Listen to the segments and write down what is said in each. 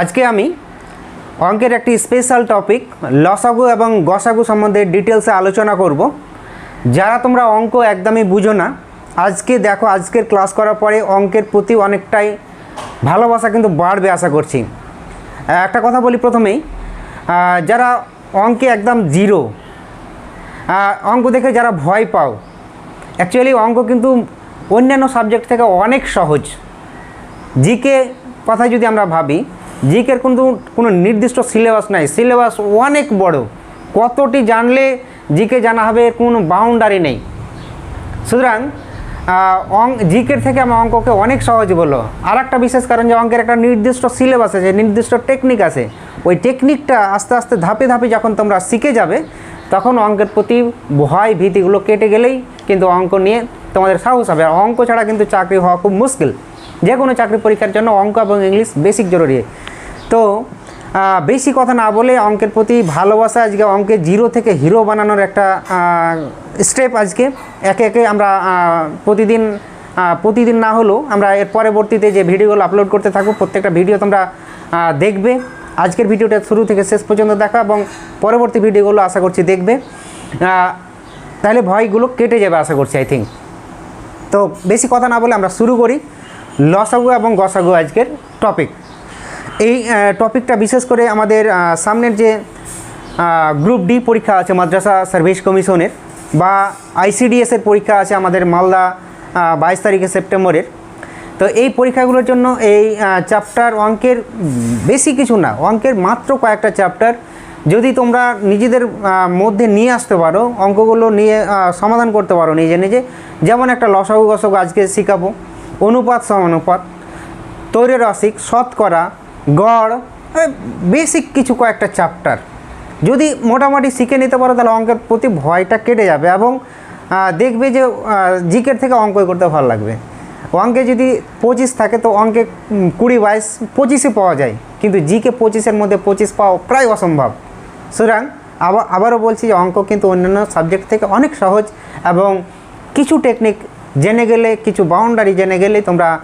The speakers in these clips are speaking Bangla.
আজকে আমি অঙ্কের একটি স্পেশাল টপিক লসাগু এবং গসাগু সম্বন্ধে ডিটেলসে আলোচনা করব। যারা তোমরা অঙ্ক একদমই বুঝো না, আজকে দেখো, আজকের ক্লাস করার পরে অঙ্কের প্রতি অনেকটাই ভালোবাসা কিন্তু বাড়বে আশা করছি। একটা কথা বলি প্রথমেই যারা অঙ্কে একদম জিরো অঙ্ক দেখে যারা ভয় পাও অ্যাকচুয়ালি অঙ্ক কিন্তু অন্যান্য সাবজেক্ট থেকে অনেক সহজ। জিকে কথা যদি আমরা ভাবি জিকের কিন্তু কোনো নির্দিষ্ট সিলেবাস নাই। সিলেবাস অনেক বড়। কতটি জানলে জিকে জানা হবে কোনো বাউন্ডারি নেই। সুতরাং অঙ্ক জিকের থেকে আমার অঙ্ককে অনেক সহজ বলল। আর একটা বিশেষ কারণ যে অঙ্কের একটা নির্দিষ্ট সিলেবাস আছে, নির্দিষ্ট টেকনিক আছে। ওই টেকনিকটা আস্তে আস্তে ধাপে ধাপে যখন তোমরা শিখে যাবে, তখন অঙ্কের প্রতি ভয় ভীতিগুলো কেটে গেলেই কিন্তু অঙ্ক নিয়ে তোমাদের সাহস হবে। আর অঙ্ক ছাড়া কিন্তু চাকরি হওয়া খুব মুশকিল। যে কোনো চাকরি পরীক্ষার জন্য অঙ্ক এবং ইংলিশ বেসিক জরুরি। তো বেশি কথা না বলে অঙ্কের প্রতি ভালোবাসা আজকে অঙ্কে জিরো থেকে হিরো বানানোর একটা স্টেপ আজকে। একে একে আমরা প্রতিদিন প্রতিদিন না হলেও আমরা এর পরবর্তীতে যে ভিডিওগুলো আপলোড করতে থাকব, প্রত্যেকটা ভিডিও তোমরা দেখবে। আজকের ভিডিওটা শুরু থেকে শেষ পর্যন্ত দেখা এবং পরবর্তী ভিডিওগুলো আশা করছি দেখবে। তাহলে ভয়গুলো কেটে যাবে আশা করছি আই থিঙ্ক তো বেশি কথা না বলে আমরা শুরু করি। লসাগু এবং গসাগু আজকের টপিক এই টপিকটা বিশেষ করে আমাদের সামনের যে গ্রুপ ডি পরীক্ষা আছে মাদ্রাসা সার্ভিস কমিশনের বা আইসিডিএসের পরীক্ষা আছে আমাদের মালদা বাইশ তারিখে সেপ্টেম্বরের। তো এই পরীক্ষাগুলোর জন্য এই চ্যাপ্টার অঙ্কের বেশি কিছু না, অঙ্কের মাত্র কয়েকটা চ্যাপ্টার যদি তোমরা নিজেদের মধ্যে নিয়ে আসতে পারো, অঙ্কগুলো নিয়ে সমাধান করতে পারো নিজে নিজে। যেমন একটা লসাগু গসাগু আজকে শেখাবো, অনুপাত সমানুপাত তৈরি রসিক শতকরা গড় বেসিক কিছু কয়েকটা চ্যাপ্টার যদি মোটামুটি শিখে নিতে পারো, তাহলে অঙ্কের প্রতি ভয়টা কেটে যাবে এবং দেখবে যে জিকের থেকে অঙ্ক করতে ভালো লাগবে। অঙ্কে যদি পঁচিশ থাকে, তো অঙ্কে কুড়ি, বাইশ, পঁচিশে পাওয়া যায়। কিন্তু জিকে পঁচিশের মধ্যে পঁচিশ পাওয়া প্রায় অসম্ভব। সুতরাং আবার আবারও বলছি যে, অঙ্ক কিন্তু অন্যান্য সাবজেক্ট থেকে অনেক সহজ এবং কিছু টেকনিক জেনে গেলে, কিছু বাউন্ডারি জেনে গেলে তোমরা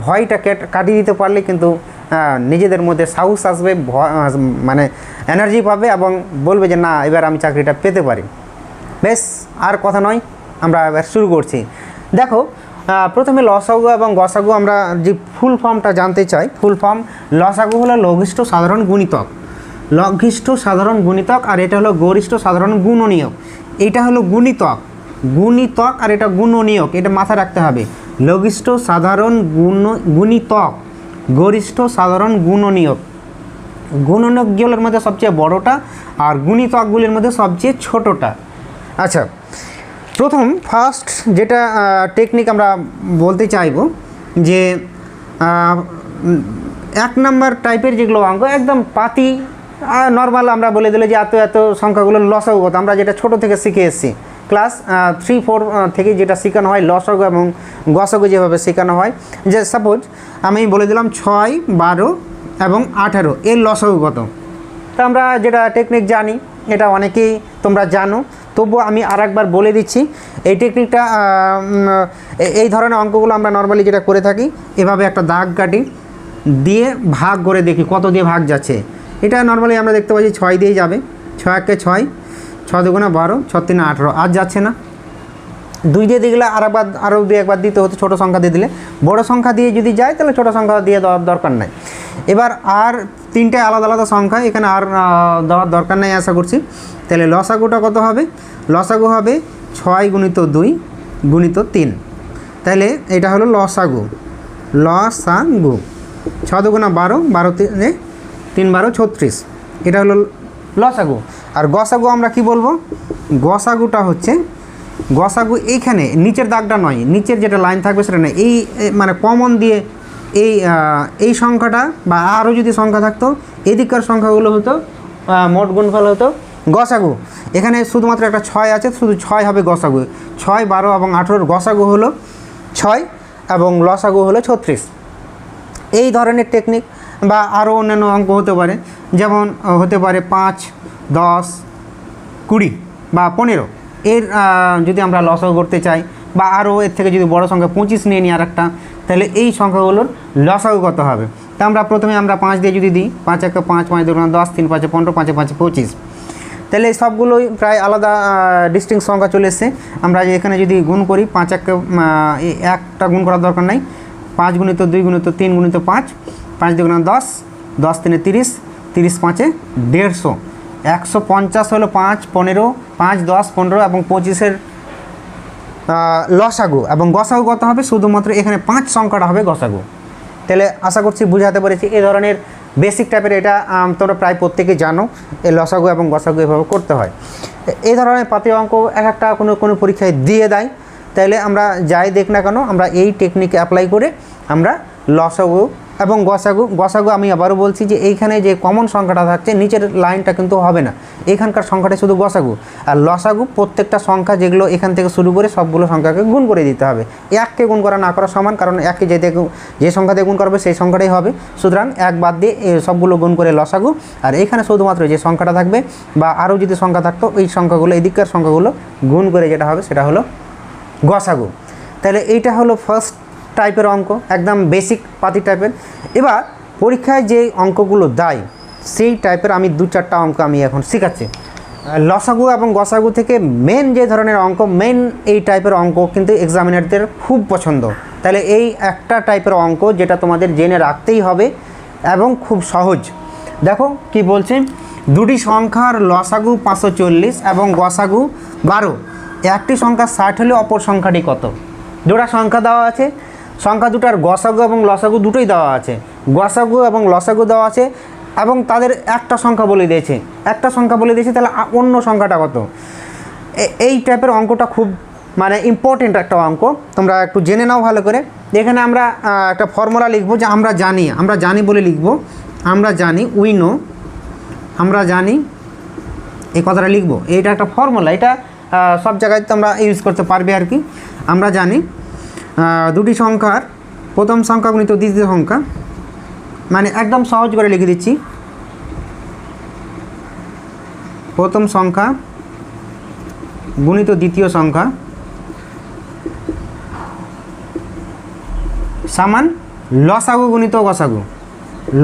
ভয়টা কেট- কাটিয়ে দিতে পারলে কিন্তু নিজেদের মধ্যে সাহস আসবে মানে এনার্জি পাবে এবং বলবে যে, না, এবার আমি চাকরিটা পেতে পারি। বেশ, আর কথা নয়, আমরা এবার শুরু করছি। দেখো প্রথমে লসাগু এবং গসাগু, আমরা যে ফুল ফর্মটা জানতে চাই, ফুল ফর্ম, লসাগু হলো লঘিষ্ঠ সাধারণ গুণিতক। লঘিষ্ঠ সাধারণ গুণিতক, আর এটা হলো গরিষ্ঠ সাধারণ গুণনীয়ক। এটা হলো গুণিতক। গুণিতক আর এটা গুণনীয়ক, এটা মাথায় রাখতে হবে। লঘিষ্ঠ সাধারণ গুণ, গুণিতক। গরিষ্ঠ সাধারণ গুণনীয়ক। গুণনীয়কগুলোর মধ্যে সবচেয়ে বড়টা আর গুণিতকগুলির মধ্যে সবচেয়ে ছোটোটা। আচ্ছা প্রথম ফার্স্ট যেটা টেকনিক আমরা বলতে চাইব যে এক নাম্বার টাইপের যেগুলো অঙ্ক, একদম পাতি নর্মাল আমরা বলে দিলে যে এত এত সংখ্যাগুলো লসাগু কত আমরা যেটা ছোট থেকে শিখে এসেছি। ক্লাস থ্রি ফোর থেকে যেটা শেখানো হয় লসাগু এবং গসাগু যেভাবে শেখানো হয়, যে সাপোজ আমি বলে দিলাম ছয়, বারো এবং আঠারো, এর লসাগু তা আমরা যেটা টেকনিক জানি, এটা অনেকেই তোমরা জানো, তবুও আমি আর একবার বলে দিচ্ছি, এই টেকনিকটা এই ধরনের অঙ্কগুলো আমরা নর্মালি যেটা করে থাকি, এভাবে একটা দাগ কাটি দিয়ে ভাগ করে দেখি কত দিয়ে ভাগ যাচ্ছে। এটা নর্মালি আমরা দেখতে পাচ্ছি ছয় দিয়ে যাবে, ছয় একে ছয় ছয় দুগুণা বারো ছ তিনে আঠেরো। আর যাচ্ছে না। দুই দিয়ে দিলে আর একবার, আরও দুই একবার দিতে হতো, ছোটো সংখ্যা দিয়ে দিলে। বড় সংখ্যা দিয়ে যদি যায়, তাহলে ছোটো সংখ্যা দিয়ে দেওয়ার দরকার নাই। এবার আর তিনটে আলাদা আলাদা সংখ্যা, এখানে আর দেওয়ার দরকার নেই আশা করছি। তাহলে লসাগুটা কত হবে? লসাগু হবে ছয় গুণিত দুই গুণিত তিন। তাহলে এটা হলো লসাগু। লসাগু। ছ দুগুণা বারো বারো তিনে তিন বারো ছত্রিশ। এটা হলো লসাগু। আর গসাগু আমরা কি বলব? গসাগুটা হচ্ছে, গসাগু এইখানে, নিচের দাগটা নয়, নিচের যেটা লাইন থাকবে সেটা নয়। এই মানে কমন দিয়ে এই এই সংখ্যাটা বা আরও যদি সংখ্যা থাকতো, এদিককার সংখ্যাগুলো হতো মোট গুণফল হতো গসাগু। এখানে শুধুমাত্র একটা ছয় আছে, শুধু ছয় হবে গসাগু। ছয়, বারো এবং আঠেরোর গসাগু হলো ছয় এবং লসাগু হলো ছত্রিশ। এই ধরনের টেকনিক বা আরও অন্যান্য অঙ্ক হতে পারে। যেমন হতে পারে পাঁচ, দশ, কুড়ি বা পনেরো। এর যদি আমরা লসাগু করতে চাই বা আরও এর থেকে যদি বড় সংখ্যা পঁচিশ নিয়ে নিই আর একটা তাহলে এই সংখ্যাগুলোর লসাগু কত হবে? তা আমরা প্রথমে আমরা পাঁচ দিয়ে যদি দিই, পাঁচ একে পাঁচ পাঁচ দুগুণ দশ, তিন পাঁচে পনেরো, পাঁচে পাঁচে পঁচিশ। তাহলে সবগুলোই প্রায় আলাদা ডিস্টিং সংখ্যা চলে এসছে। আমরা এখানে যদি গুণ করি, পাঁচ এক একটা গুণ করার দরকার নাই। পাঁচ গুণিত দুই গুণিত তিন গুণিত পাঁচ পাঁচ দুগুণ দশ দশ তিনে তিরিশ তিরিশ পাঁচে দেড়শো। একশো পঞ্চাশ হলো পাঁচ, পনেরো, পাঁচ, দশ, পনেরো এবং পঁচিশের লসাগু এবং গসাগু কত হবে? শুধুমাত্র এখানে পাঁচ সংখ্যাটা হবে গসাগু। তাহলে আশা করছি বুঝাতে পেরেছি। এই ধরনের বেসিক টাইপের এটা তোমরা প্রায় প্রত্যেকেই জানো এই লসাগু এবং গসাগু এভাবে করতে হয়। এই ধরনের পাতীয় অঙ্ক এক একটা কোনো কোনো পরীক্ষায় দিয়ে দেয়। তাইলে আমরা যাই দেখ না কেন, আমরা এই টেকনিক অ্যাপ্লাই করে আমরা লসাগু এবং গসাগু গসাগু আমি আবারও বলছি যে এইখানে যে কমন সংখ্যাটা থাকছে, নিচের লাইনটা কিন্তু হবে না। এখানকার সংখ্যাটা শুধু গসাগু। আর লসাগু প্রত্যেকটা সংখ্যা যেগুলো এখান থেকে শুরু করে সবগুলো সংখ্যাকে গুণ করে দিতে হবে। এককে গুণ করা না করা সমান, কারণ এককে যে দেখু, যে সংখ্যা দিয়ে গুণ করবে সেই সংখ্যাটাই হবে। সুতরাং এক বাদ দিয়ে সবগুলো গুণ করে লসাগু। আর এখানে শুধুমাত্র যে সংখ্যাটা থাকবে বা আরও যদি সংখ্যা থাকতো এই সংখ্যাগুলো এই দিককার সংখ্যাগুলো গুণ করে যেটা হবে সেটা হলো গসাগু। তাহলে এইটা হলো ফার্স্ট টাইপের অঙ্ক, একদম বেসিক পাতি টাইপের এবার পরীক্ষায় যে অঙ্কগুলো দেয়, সেই টাইপের আমি দু চারটা অঙ্ক আমি এখন শেখাচ্ছি। লসাগু এবং গসাগু থেকে মেন যে ধরনের অঙ্ক মেন এই টাইপের অঙ্ক কিন্তু এক্সামিনারদের খুব পছন্দ। তাহলে এই একটা টাইপের অঙ্ক যেটা তোমাদের জেনে রাখতেই হবে এবং খুব সহজ। দেখো কি বলছে, দুটি সংখ্যার লসাগু পাঁচশো চল্লিশ এবং গসাগু বারো। একটি সংখ্যা ষাট হলে অপর সংখ্যাটি কত? দুটা সংখ্যা দেওয়া আছে। সংখ্যা দুটার গসাগু এবং লসাগু দুটোই দেওয়া আছে। গসাগু এবং লসাগু দেওয়া আছে এবং তাদের একটা সংখ্যা বলে দিয়েছে। একটা সংখ্যা বলে দিয়েছে, তাহলে অন্য সংখ্যাটা কত? এই টাইপের অঙ্কটা খুব মানে ইম্পর্টেন্ট একটা অঙ্ক। তোমরা একটু জেনে নাও ভালো করে। এখানে আমরা একটা ফর্মুলা লিখব যে আমরা জানি আমরা জানি বলে লিখব। আমরা জানি উইনো আমরা জানি, এই কথাটা লিখব। এইটা একটা ফর্মুলা এটা সব জায়গায় তোমরা ইউজ করতে পারবে আর কি। আমরা জানি দুটি সংখ্যার, প্রথম সংখ্যা গুণিত দ্বিতীয় সংখ্যা। মানে একদম সহজ করে লিখে দিচ্ছি। প্রথম সংখ্যা গুণিত দ্বিতীয় সংখ্যা। সমান লসাগু গুণিত গসাগু।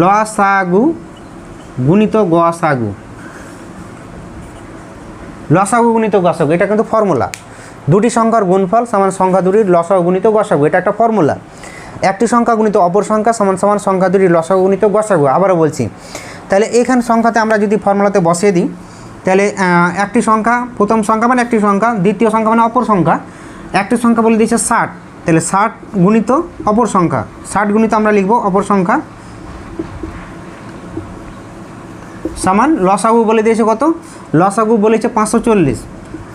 লসাগু গুণিত গসাগু। লসাগু গুণিত গসাগু, এটা কিন্তু ফর্মুলা। দুটি সংখ্যার গুণফল সমান সংখ্যা দুটির লসাগু গুণিত গসাগু, এটা একটা ফর্মুলা। একটি সংখ্যা গুণিত অপর সংখ্যা সমান সমান সংখ্যা দুটির লসাগু গুণিত গসাগু, আবারও বলছি। তাহলে এখান সংখ্যাতে আমরা যদি ফর্মুলাতে বসিয়ে দিই, তাহলে একটি সংখ্যা প্রথম সংখ্যা মানে একটি সংখ্যা, দ্বিতীয় সংখ্যা মানে অপর সংখ্যা। একটি সংখ্যা বলে দিয়েছে ষাট, তাহলে ষাট গুণিত অপর সংখ্যা। ষাট গুণিত আমরা লিখব অপর সংখ্যা সমান লসাগু বলে দিয়েছে কত? লসাগু বলেছে পাঁচশো চল্লিশ।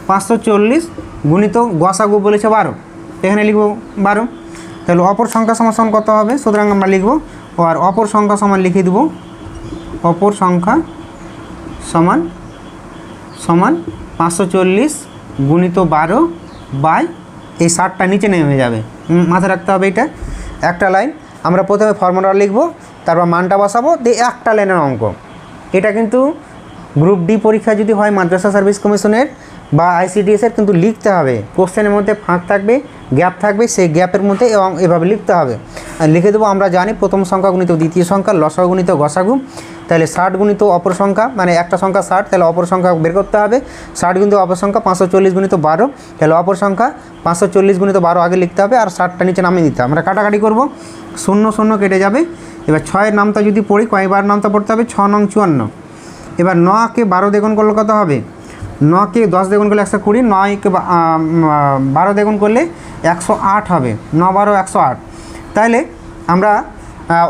পাঁচশো চল্লিশ গুণিত গসাগু বলেছে বারো। এখানে লিখব বারো। তাহলে অপর সংখ্যা সমান কত হবে? সুতরাং আমরা লিখব, আর অপর সংখ্যা সমান লিখে দেব। অপর সংখ্যা সমান সমান পাঁচশো চল্লিশ গুণিত বারো বাই এই ষাটটা নিচে নেমে যাবে। মাথায় রাখতে হবে এটা। একটা লাইন, আমরা প্রথমে ফর্মুলা লিখব, তারপর মানটা বসাবো, দিয়ে একটা লাইনের অঙ্ক। এটা কিন্তু গ্রুপ ডি পরীক্ষা যদি হয় মাদ্রাসা সার্ভিস কমিশনের বা আইসিডিএসের কিন্তু লিখতে হবে। কোশ্চেনের মধ্যে ফাঁক থাকবে, গ্যাপ থাকবে, সেই গ্যাপের মধ্যে এবং এভাবে লিখতে হবে। লিখে দেবো, আমরা জানি প্রথম সংখ্যা গুণিত দ্বিতীয় সংখ্যা লসাগু গুণিত গসাগু তাহলে ষাট গুণিত অপর সংখ্যা মানে একটা সংখ্যা ষাট, তাহলে অপর সংখ্যা বের করতে হবে। ষাট গুণিত অপর সংখ্যা পাঁচশো চল্লিশ গুণিত বারো, তাহলে অপর সংখ্যা পাঁচশো চল্লিশ গুণিত বারো আগে লিখতে হবে, আর ষাটটা নিচে নামিয়ে দিতে হবে। আমরা কাটাকাটি করব, শূন্য শূন্য কেটে যাবে। এবার ছয়ের নামটা যদি পড়ি, কয়বার নামটা পড়তে হবে? ছ নং চুয়ান্ন। এবার নকে বারো দ্বিগুণ করলে কত হবে? নকে দশ দ্বিগুণ করলে একশো কুড়ি, নয়কে বারো দ্বিগুণ করলে একশো আট হবে। ন বারো, একশো আট। তাহলে আমরা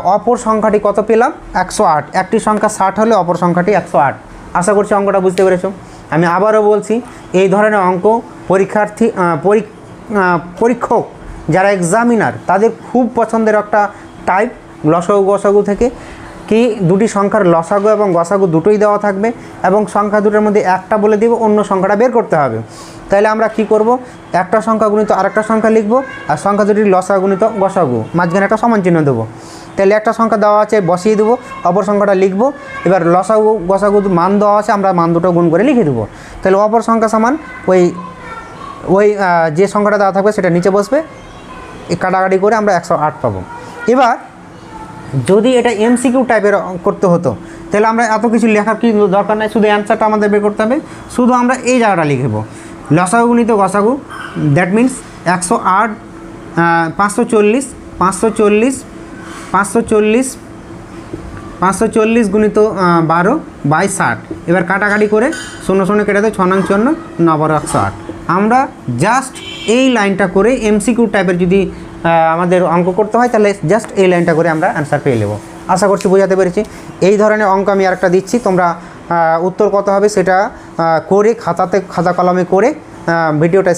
অপর সংখ্যাটি কত পেলাম? একশো আট। একটি সংখ্যা ষাট হলে অপর সংখ্যাটি একশো আট। আশা করছি অঙ্কটা বুঝতে পেরেছ? আমি আবারও বলছি, এই ধরনের অঙ্ক পরীক্ষার্থী পরী- পরীক্ষক, যারা এক্সামিনার তাদের খুব পছন্দের একটা টাইপ লসাগু, গসাগু থেকে কি দুটি সংখ্যার লসাগু এবং গসাগু দুটোই দেওয়া থাকবে এবং সংখ্যা দুটোর মধ্যে একটা বলে দিব, অন্য সংখ্যাটা বের করতে হবে। তাহলে আমরা কি করব? একটা সংখ্যা গুণিত আরেকটা সংখ্যা লিখব আর সংখ্যা দুটির লসা গুণিত গসাগু, মাঝখানে একটা সমান চিহ্ন দেবো। তাহলে একটা সংখ্যা দেওয়া আছে, বসিয়ে দেবো, অপর সংখ্যাটা লিখব, এবার লসাগু, গসাগু মান দেওয়া আছে, আমরা মান দুটো গুণ করে লিখে দেবো। তাহলে অপর সংখ্যা সমান, ওই ওই যে সংখ্যাটা দেওয়া থাকবে সেটা নিচে বসবে কাটাকাটি করে আমরা একশো আট পাবো। এবার যদি এটা এমসিকিউ টাইপের করতে হতো, তাহলে আমরা এত কিছু লেখার কি দরকার নাই, শুধু অ্যান্সারটা আমাদের বের করতে হবে। শুধু আমরা এই জায়গাটা লিখব লসাগু গুণিত গসাগু দ্যাট মিন্স একশো আট পাঁচশো চল্লিশ পাঁচশো চল্লিশ পাঁচশো চল্লিশ পাঁচশো চল্লিশ গুণিত বারো বাই ষাট। এবার কাটাকাটি করে শূন্য শূন্য কেটে দেয় ছ নং চন্ন নবর একশো আট। আমরা জাস্ট এই লাইনটা করে এমসিকিউ টাইপের যদি আমাদের অঙ্ক করতে হয়, তাহলে জাস্ট এই লাইনটা করে আমরা অ্যান্সার পেয়ে নেব। আশা করছি বোঝাতে পেরেছি। এই ধরনের অঙ্ক আমি আরেকটা দিচ্ছি, তোমরা উত্তর কত হবে সেটা করে খাতাতে, খাতা কলমে করে ভিডিওটা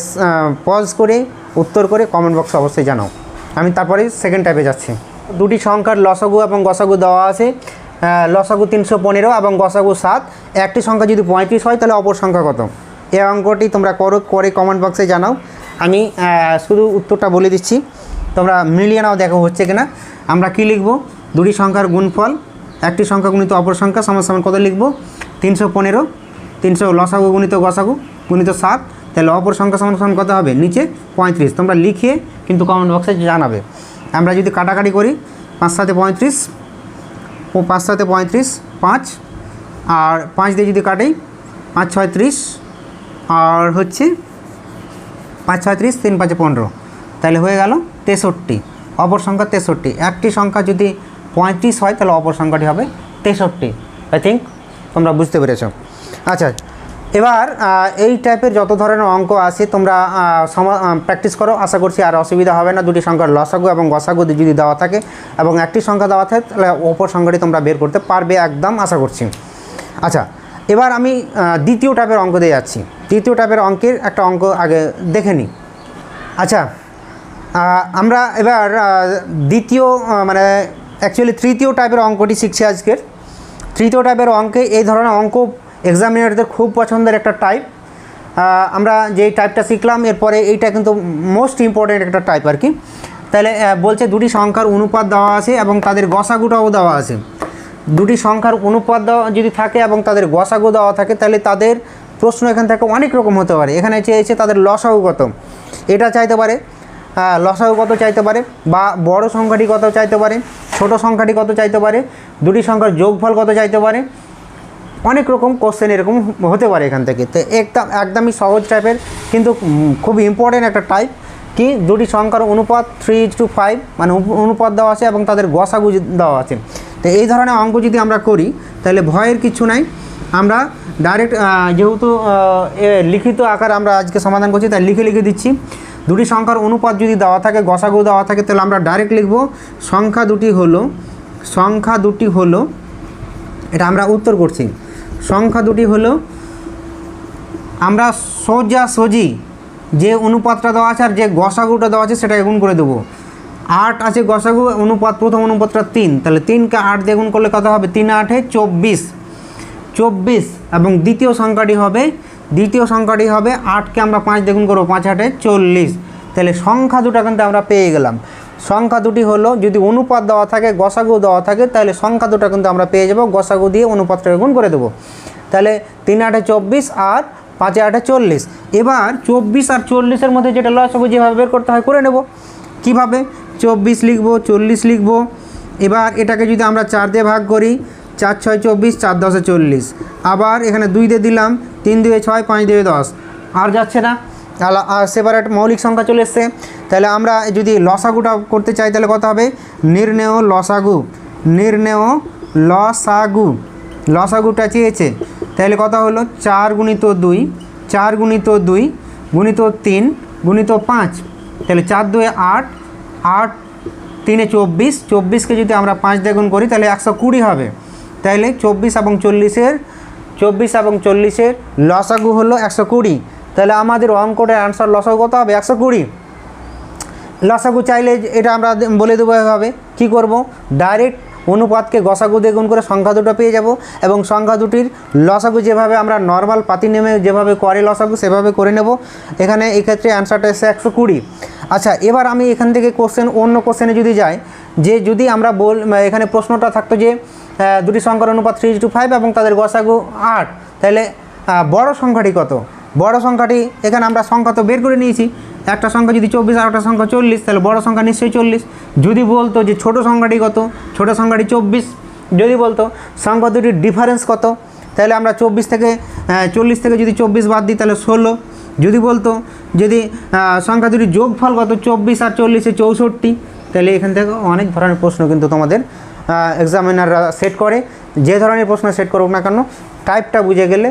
পজ করে, উত্তর করে কমেন্ট বক্সে অবশ্যই জানাও। আমি তারপরে সেকেন্ড টাইপে যাচ্ছি। দুটি সংখ্যার লসাগু এবং গসাগু দেওয়া আছে লসাগু তিনশো পনেরো এবং গসাগু সাত। একটি সংখ্যা যদি পঁয়ত্রিশ হয়, তাহলে অপর সংখ্যা কত? এই অঙ্কটি তোমরা করো, করে কমেন্ট বক্সে জানাও। আমি শুধু উত্তরটা বলে দিচ্ছি। তোমরা মিলিয়ে নাও, দেখো হচ্ছে কিনা। আমরা কি লিখব? দুটি সংখ্যার গুণফল, একটি সংখ্যা গুণিত অপর সংখ্যা, সমান সমান কত লিখব? তিনশো পনেরো। তিনশো লসাগু গুণিত গসাগু, গুণিত সাত। তাহলে অপর সংখ্যা সমান সমান কত হবে? নিচে পঁয়ত্রিশ। তোমরা লিখে কিন্তু কমেন্ট বক্সে জানাবে। আমরা যদি কাটাকাটি করি, পাঁচ সাথে পঁয়ত্রিশ, ও পাঁচ সাথে পঁয়ত্রিশ, পাঁচ। আর পাঁচ দিয়ে যদি কাটাই পাঁচ ছয়ত্রিশ আর হচ্ছে পাঁচ ছয়ত্রিশ তিন পাঁচে পনেরো। তাহলে হয়ে গেল তেষট্টি। অপর সংখ্যা তেষট্টি। একটি সংখ্যা যদি পঁয়ত্রিশ হয়, তাহলে অপর সংখ্যাটি হবে তেষট্টি। আই থিঙ্ক তোমরা বুঝতে পেরেছ। আচ্ছা এবার এই টাইপের যত ধরনের অঙ্ক আছে, তোমরা প্র্যাকটিস করো। আশা করছি আর অসুবিধা হবে না। দুটি সংখ্যার লসাগু এবং গসাগু যদি দেওয়া থাকে এবং একটি সংখ্যা দেওয়া থাকে, তাহলে অপর সংখ্যাটি তোমরা বের করতে পারবে একদম, আশা করছি। আচ্ছা এবার আমি দ্বিতীয় টাইপের অঙ্ক দিয়ে যাচ্ছি। তৃতীয় টাইপের অঙ্কের একটা অঙ্ক আগে দেখে নিই। আচ্ছা আমরা এবার দ্বিতীয় মানে অ্যাকচুয়ালি তৃতীয় টাইপের অঙ্কটি শিখছি আজকের। তৃতীয় টাইপের অঙ্কে এই ধরনের অঙ্ক এক্সামিনারদের খুব পছন্দের একটা টাইপ আমরা যেই টাইপটা শিখলাম, এরপরে এইটা কিন্তু মোস্ট ইম্পর্ট্যান্ট একটা টাইপ আর কি তাহলে বলছে দুটি সংখ্যার অনুপাত দেওয়া আছে এবং তাদের গসাগুটাও দেওয়া আছে। দুটি সংখ্যার অনুপাত দেওয়া যদি থাকে এবং তাদের গসাগু দেওয়া থাকে, তাহলে তাদের প্রশ্ন এখান থেকে অনেক রকম হতে পারে। এখানে চেয়েছে তাদের লসাগু কত। এটা চাইতে পারে লসাগু কত চাইতে পারে বা বড় সংখ্যাটি কত চাইতে পারে, ছোট সংখ্যাটি কত চাইতে পারে, দুটি সংখ্যার যোগফল কত চাইতে পারে, অনেক রকম কোশ্চেন এরকম হতে পারে এখান থেকে। তো একদম, একদমই সহজ টাইপের কিন্তু খুব ইম্পর্টেন্ট একটা টাইপ কি দুটি সংখ্যার অনুপাত থ্রি টু ফাইভ মানে অনুপাত দেওয়া আছে এবং তাদের গসাগু দেওয়া আছে। তো এই ধরনের অঙ্ক যদি আমরা করি, তাহলে ভয়ের কিছু নাই। আমরা ডাইরেক্ট যেহেতু লিখিত আকার আমরা আজকে সমাধান করছি, তাই লিখে লিখে দিচ্ছি। দুটি সংখ্যার অনুপাত যদি দেওয়া থাকে, গসাগু দেওয়া থাকে, তাহলে আমরা ডাইরেক্ট লিখব। সংখ্যা দুটি হলো, সংখ্যা দুটি হলো, এটা আমরা উত্তর করছি। সংখ্যা দুটি হলো, আমরা সোজা সোজি যে অনুপাতটা দেওয়া আছে আর যে গসাগুটা দেওয়া আছে সেটা গুণ করে দেবো। আট আছে গসাগু, অনুপাত, প্রথম অনুপাতটা তিন। তাহলে তিনকে আট দিয়ে করলে কত হবে? তিন আটে চব্বিশ। চব্বিশ এবং দ্বিতীয় সংখ্যাটি হবে, দ্বিতীয় সংখ্যাটি হবে আটকে আমরা পাঁচ দ্বিগুণ করব, পাঁচ আটে চল্লিশ। তাহলে সংখ্যা দুটো কিন্তু আমরা পেয়ে গেলাম। সংখ্যা দুটি হলো, যদি অনুপাত দেওয়া থাকে, গসাগু দেওয়া থাকে, তাহলে সংখ্যা দুটো কিন্তু আমরা পেয়ে যাব, গসাগু দিয়ে অনুপাতটাকে গুণ করে দেবো। তাহলে তিন আটে চব্বিশ আর পাঁচে আটে চল্লিশ। এবার চব্বিশ আর চল্লিশের মধ্যে যেটা লসাগু যেভাবে বের করতে হয় করে নেব। কীভাবে? চব্বিশ লিখব, চল্লিশ লিখব। এবার এটাকে যদি আমরা চার দিয়ে ভাগ করি চার ছয় চব্বিশ, চার দশে চল্লিশ। আবার এখানে দুই দিয়ে দিলাম, তিন দুয়ে ছয়, পাঁচ দুয়ে দশ। আর যাচ্ছে না? সেপারেট মৌলিক সংখ্যা চলে এসছে। তাহলে আমরা যদি লসাগুটা করতে চাই, তাহলে কত হবে? নির্ণেয় লসাগু। নির্ণেয় লসাগু। লসাগুটা চেয়েছে। তাহলে কত হলো? চার গুণিত দুই, চার গুণিত দুই, গুণিত তিন, গুণিত পাঁচ। তাহলে চার দুয়ে আট আট তিনে চব্বিশ। চব্বিশকে যদি আমরা পাঁচ দিয়ে গুণ করি, তাহলে একশো কুড়ি হবে। তাহলে চব্বিশ এবং চল্লিশের, চব্বিশ এবং চল্লিশের লসাগু হলো একশো কুড়ি। তাহলে আমাদের অঙ্কটার অ্যান্সার লসাগু কত হবে? একশো কুড়ি। লসাগু চাইলে এটা আমরা বলে দেবো এভাবে। কী করব? ডাইরেক্ট অনুপাতকে গসাগু দিয়ে গুণ করে সংখ্যা দুটো পেয়ে যাব এবং সংখ্যা দুটির লসাগু যেভাবে আমরা নর্মাল পাতি নেমে যেভাবে করে লসাগু, সেভাবে করে নেব। এখানে এক্ষেত্রে অ্যান্সারটা এসে একশো কুড়ি। আচ্ছা এবার আমি এখান থেকে কোশ্চেন অন্য কোশ্চেনে যদি যাই, যে যদি আমরা বল এখানে প্রশ্নটা থাকতো যে দুটি সংখ্যার অনুপাত থ্রি টু ফাইভ এবং তাদের গসাগু আট। তাহলে বড় সংখ্যাটি কত? বড় সংখ্যাটি, এখানে আমরা সংখ্যা তো বের করে নিয়েছি। একটা সংখ্যা যদি চব্বিশ আর একটা সংখ্যা চল্লিশ, তাহলে বড় সংখ্যা নিশ্চয়ই চল্লিশ। যদি বলতো যে ছোট সংখ্যাটি কত? ছোট সংখ্যাটি চব্বিশ। যদি বলতো সংখ্যা দুটির ডিফারেন্স কত? তাহলে আমরা চব্বিশ থেকে চল্লিশ থেকে যদি চব্বিশ বাদ দিই, তাহলে ষোলো। যদি বলতো যদি সংখ্যা দুটির যোগফল কত? চব্বিশ আর চল্লিশে চৌষট্টি। তাহলে এখান থেকে অনেক ধরনের প্রশ্ন কিন্তু তোমাদের এক্সামিনাররা সেট করে, যে ধরনের প্রশ্ন সেট করুক না কেন টাইপটা বুঝে গেলে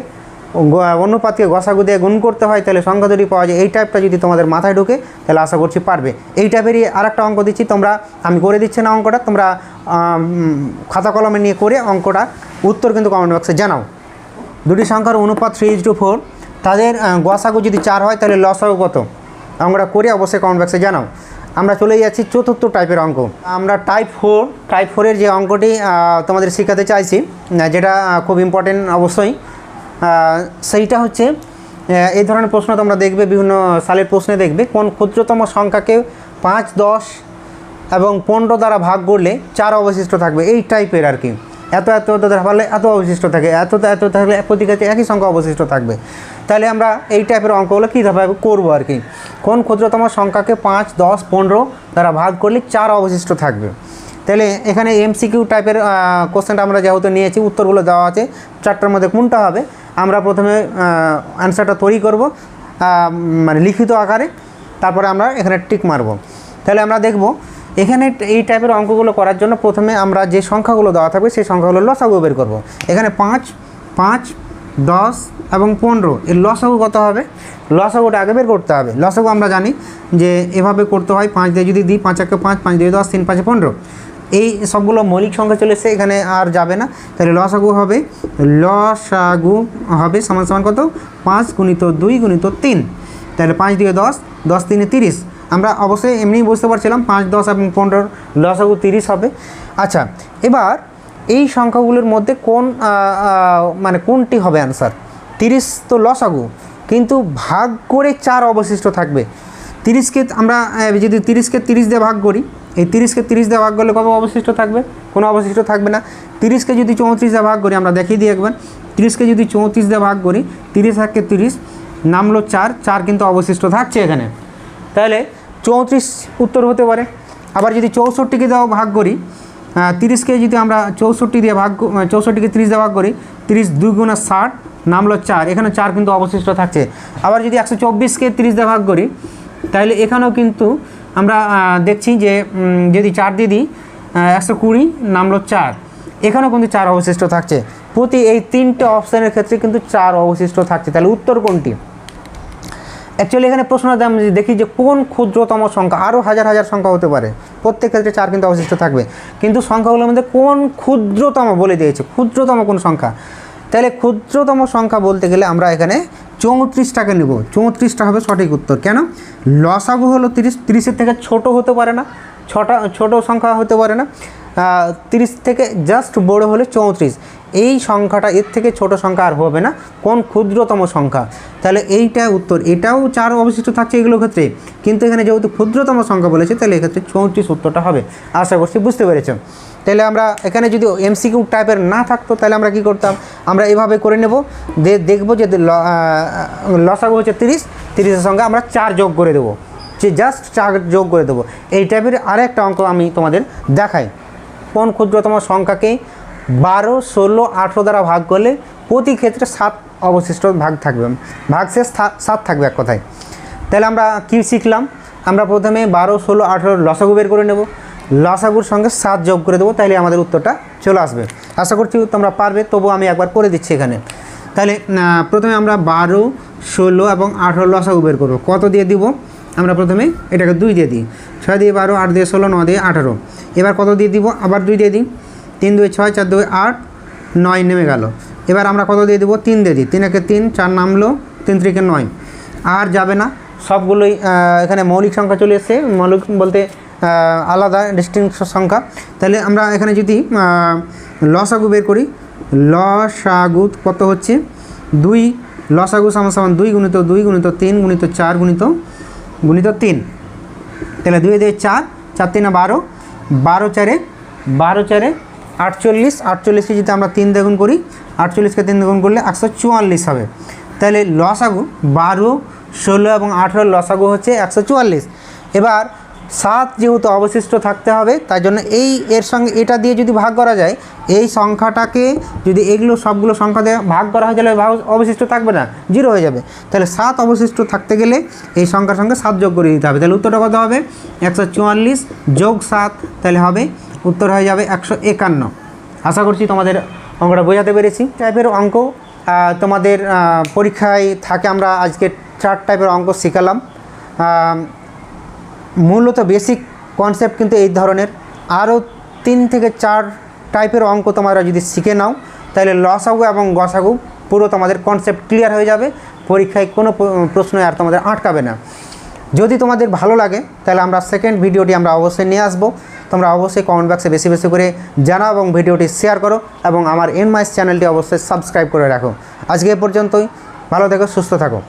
অনুপাতকে গসাগু দিয়ে গুণ করতে হয়, তাহলে সংখ্যা দুটি পাওয়া যায়। এই টাইপটা যদি তোমাদের মাথায় ঢুকে, তাহলে আশা করছি পারবে। এই টাইপেরই আর একটা অঙ্ক দিচ্ছি, তোমরা, আমি করে দিচ্ছি না অঙ্কটা, তোমরা খাতা কলমে নিয়ে করে অঙ্কটা, উত্তর কিন্তু কমেন্ট বক্সে জানাও। দুটি সংখ্যার অনুপাত থ্রি ইজ টু ফোর তাদের গসাগু যদি চার হয়, তাহলে লসাগু কত? অঙ্কটা করে অবশ্যই কমেন্ট বক্সে জানাও। আমরা চলে যাচ্ছি চতুর্থ টাইপের অঙ্ক। আমরা টাইপ ফোর টাইপ ফোরের যে অঙ্কটি তোমাদের শেখাতে চাইছি যেটা খুব ইম্পর্টেন্ট অবশ্যই। সেইটা হচ্ছে এই ধরনের প্রশ্ন তোমরা দেখবে, বিভিন্ন সালের প্রশ্নে দেখবে, কোন ক্ষুদ্রতম সংখ্যাকে পাঁচ, দশ এবং পনেরো দ্বারা ভাগ করলে চার অবশিষ্ট থাকবে, এই টাইপের আর কি। এত এত এত এত অবশিষ্ট থাকে, এত এত থাকলে প্রতি ক্ষেত্রে একই সংখ্যা অবশিষ্ট থাকবে। তাহলে আমরা এই টাইপের অঙ্কগুলো কীভাবে করব আর কি? কোন ক্ষুদ্রতম সংখ্যাকে পাঁচ, দশ, পনেরো দ্বারা ভাগ করলে চার অবশিষ্ট থাকবে। তাহলে এখানে এমসিকিউ টাইপের কোশ্চেনটা আমরা যেহেতু নিয়েছি, উত্তরগুলো দেওয়া আছে চারটার মধ্যে কোনটা হবে? আমরা প্রথমে অ্যান্সারটা তৈরি করব মানে লিখিত আকারে, তারপরে আমরা এখানে টিক মারব। তাহলে আমরা দেখব এখানে এই টাইপের অঙ্কগুলো করার জন্য প্রথমে আমরা যে সংখ্যাগুলো দেওয়া থাকবে সেই সংখ্যাগুলো লসাগু বের করব। এখানে পাঁচ পাঁচ, দশ এবং পনেরো, এর লসাগু কত হবে? লসাগুটা আগে বের করতে হবে। লসাগু আমরা জানি যে এভাবে করতে হয়, পাঁচ দিয়ে যদি দিই, পাঁচ একে পাঁচ পাঁচ দিয়ে দশ, তিন, পাঁচে পনেরো। এই সবগুলো মৌলিক সংখ্যা চলে এসে এখানে আর যাবে না। তাহলে লসাগু হবে লসাগু হবে সমান সমান কত? পাঁচ গুণিত দুই গুণিত তিন। তাহলে পাঁচ দিয়ে দশ দশ তিনে তিরিশ। আমরা অবশ্যই এমনিই বুঝতে পারছিলাম পাঁচ, দশ এবং পনেরোর লসাগু তিরিশ হবে। আচ্ছা এবার এই সংখ্যাগুলোর মধ্যে কোন মানে কোনটি হবে অ্যান্সার তিরিশ তো লসাগু কিন্তু ভাগ করে চার অবশিষ্ট থাকবে। তিরিশকে আমরা যদি তিরিশকে তিরিশ দিয়ে ভাগ করি, এই তিরিশকে তিরিশ দিয়ে ভাগ করলে কবে অবশিষ্ট থাকবে? কোনো অবশিষ্ট থাকবে না। তিরিশকে যদি চৌত্রিশ দিয়ে ভাগ করি, আমরা দেখিয়ে দিই একবার। তিরিশকে যদি চৌত্রিশ দিয়ে ভাগ করি, তিরিশ একে তিরিশ নামলো চার চার কিন্তু অবশিষ্ট থাকছে এখানে। তাহলে চৌত্রিশ উত্তর হতে পারে। আবার যদি চৌষট্টিকে দেওয়া ভাগ করি তিরিশকে যদি আমরা চৌষট্টি দিয়ে ভাগ চৌষট্টিকে তিরিশ দিয়ে ভাগ করি, তিরিশ দুই গুণা ষাট নামলো চার। এখানে চার কিন্তু অবশিষ্ট থাকছে। আবার যদি একশো চব্বিশকে তিরিশ দিয়ে ভাগ করি, তাহলে এখানেও কিন্তু আমরা দেখছি যে যদি চার দিয়ে দিই একশো কুড়ি নামলো চার। এখানেও কিন্তু চার অবশিষ্ট থাকছে। প্রতি এই তিনটে অপশানের ক্ষেত্রে কিন্তু চার অবশিষ্ট থাকছে। তাহলে উত্তর কোনটি? অ্যাকচুয়ালি এখানে প্রশ্নটা আমি দেখি যে কোন ক্ষুদ্রতম সংখ্যা আরও হাজার হাজার সংখ্যা হতে পারে। প্রত্যেক ক্ষেত্রে চার কিন্তু অবশিষ্ট থাকবে। কিন্তু সংখ্যাগুলোর মধ্যে কোন ক্ষুদ্রতম বলে দিয়েছে? ক্ষুদ্রতম কোন সংখ্যা? তাহলে ক্ষুদ্রতম সংখ্যা বলতে গেলে আমরা এখানে চৌত্রিশটাকে নেব। চৌত্রিশটা হবে সঠিক উত্তর। কেন? লসাগু হলো তিরিশ, তিরিশের থেকে ছোট হতে পারে না। ছটা, ছোট সংখ্যা হতে পারে না। তিরিশ থেকে জাস্ট বড় হলে চৌত্রিশ। এই সংখ্যাটা এর থেকে ছোট সংখ্যা আর হবে না, কোন ক্ষুদ্রতম সংখ্যা? তাহলে এইটা উত্তর, এটাও চার অবশিষ্ট থাকছে এগুলোর ক্ষেত্রে। কিন্তু এখানে যেহেতু ক্ষুদ্রতম সংখ্যা বলেছে, তাহলে এক্ষেত্রে চৌত্রিশ উত্তরটা হবে। আশা করছি বুঝতে পেরেছ। তাহলে আমরা এখানে যদি এমসিকিউ টাইপের না থাকতো, তাহলে আমরা কি করতাম? আমরা এভাবে করে নেব। দে, দেখব যে লসাগু হচ্ছে তিরিশ, তিরিশের সঙ্গে আমরা চার যোগ করে দেবো। যে জাস্ট চার যোগ করে দেবো। এই টাইপের আরেকটা অঙ্ক আমি তোমাদের দেখাই। কোন ক্ষুদ্রতম সংখ্যাকে বারো, ষোলো, আঠেরো দ্বারা ভাগ করলে প্রতি ক্ষেত্রে সাত অবশিষ্ট ভাগ থাকবে। ভাগ শেষ থা- সাত থাকবে এক কথায়। তাহলে আমরা কী শিখলাম? আমরা প্রথমে বারো, ষোলো, আঠেরো লসাগু বের করে নেব। লসাগুর সঙ্গে সাত যোগ করে দেবো, তাহলে আমাদের উত্তরটা চলে আসবে। আশা করছি তোমরা পারবে তবু আমি একবার করে দিচ্ছি এখানে। তাহলে প্রথমে আমরা বারো, ষোলো এবং আঠেরো লসাগু বের করব। কত দিয়ে দিব? আমরা প্রথমে এটাকে দুই দিয়ে দিই। ছয় দিয়ে বারো, আট দিয়ে ষোলো, নয় দিয়ে আঠারো। এবার কত দিয়ে দিব? আবার দুই দিয়ে দিই। তিন দুই ছয়, চার দুই আট, নয় নেমে গেল। এবার আমরা কত দিয়ে দিব? তিন দিয়ে দিই। তিন একে তিন, চার নামলো। তিন ত্রিকে নয়। আর যাবে না। সবগুলোই এখানে মৌলিক সংখ্যা চলে এসছে। মৌলিক বলতে আলাদা ডিস্টিংক্ট সংখ্যা। তাহলে আমরা এখানে যদি লসাগু বের করি লসাগু কত হচ্ছে? দুই। লসাগু সমান সমান দুই গুণিত দুই গুণিত তিন গুণিত চার গুণিত গুণিত তিন। তাহলে দুই দিয়ে চার চার তিনে বারো। বারো চারে বারো চারে আটচল্লিশ, আটচল্লিশকে যদি আমরা তিন দ্বিগুণ করি, আটচল্লিশকে তিন দ্বিগুণ করলে একশো চুয়াল্লিশ হবে। তাহলে লসাগু বারো, ষোলো এবং আঠেরো লসাগু হচ্ছে একশো চুয়াল্লিশ। এবার সাত যেহেতু অবশিষ্ট থাকতে হবে, তাই জন্য এই এর সঙ্গে এটা দিয়ে যদি ভাগ করা যায়, এই সংখ্যাটাকে যদি এগুলো সবগুলো সংখ্যা দিয়ে ভাগ করা হয়, তাহলে ভাগ- অবশিষ্ট থাকবে না, জিরো হয়ে যাবে। তাহলে সাত অবশিষ্ট থাকতে গেলে এই সংখ্যার সঙ্গে সাত যোগ করে দিতে হবে। তাহলে উত্তরটা কত হবে? একশো চুয়াল্লিশ যোগ সাত, তাহলে হবে, উত্তর হয়ে যাবে একশো একান্ন। আশা করছি তোমাদের অঙ্কটা বোঝাতে পেরেছি। টাইপের অঙ্ক তোমাদের পরীক্ষায় থাকে আমরা আজকে চার টাইপের অঙ্ক শিখালাম। মূলত বেসিক কনসেপ্ট কিন্তু এই ধরনের। আরও তিন থেকে চার টাইপের অঙ্ক তোমরা যদি শিখে নাও, তাহলে লসাগু এবং গসাগু পুরো তোমাদের কনসেপ্ট ক্লিয়ার হয়ে যাবে। পরীক্ষায় কোনো প্রশ্ন আর তোমাদের আটকাবে না। যদি তোমাদের ভালো লাগে, তাহলে আমরা সেকেন্ড ভিডিওটি আমরা অবশ্যই নিয়ে আসব। তোমরা অবশ্যই কমেন্ট বক্সে বেশি বেশি করে জানাও এবং ভিডিওটি শেয়ার করো এবং আমার এন মাইস চ্যানেলটি অবশ্যই সাবস্ক্রাইব করে রাখো। আজকে এ পর্যন্তই। ভালো থেকো, সুস্থ থাকো।